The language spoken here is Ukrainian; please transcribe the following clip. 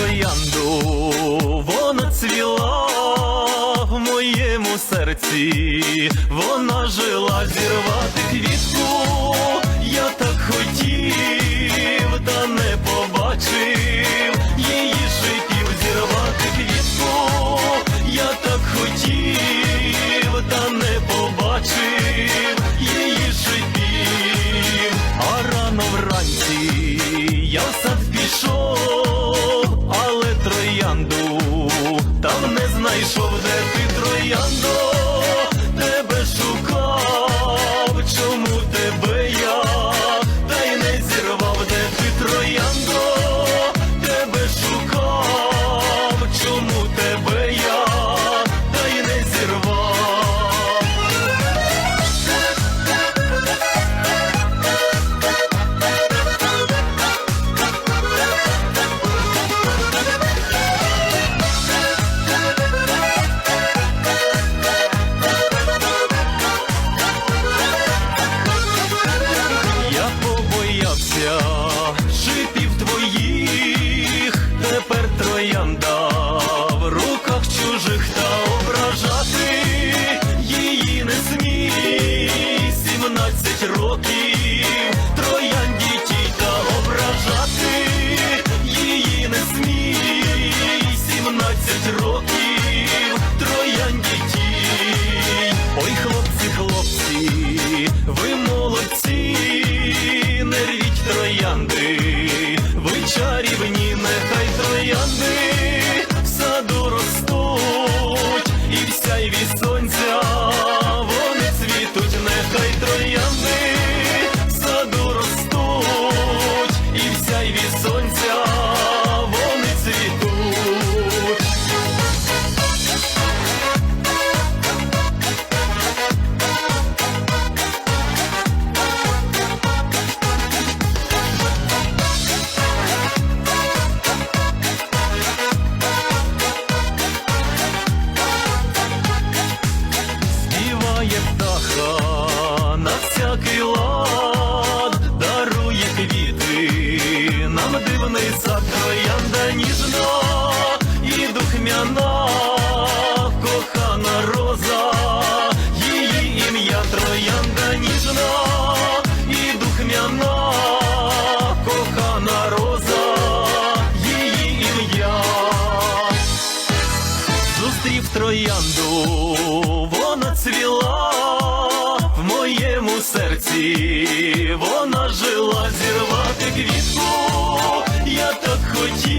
троянду, вона цвіла в моєму серці, вона жила зірвати квітку, знайшов, Троянда в руках чужих та ображати її не смій. Сімнадцять років троянді тій та ображати її не смій. Сімнадцять років троянді тій. Ой, хлопці, і в дивний сад троянда ніжна і духмяна, кохана роза, її ім'я троянда ніжна і духмяна, кохана роза, її ім'я. Зустрів троянду, серці, вона жила зірвати квітку, я так хотів.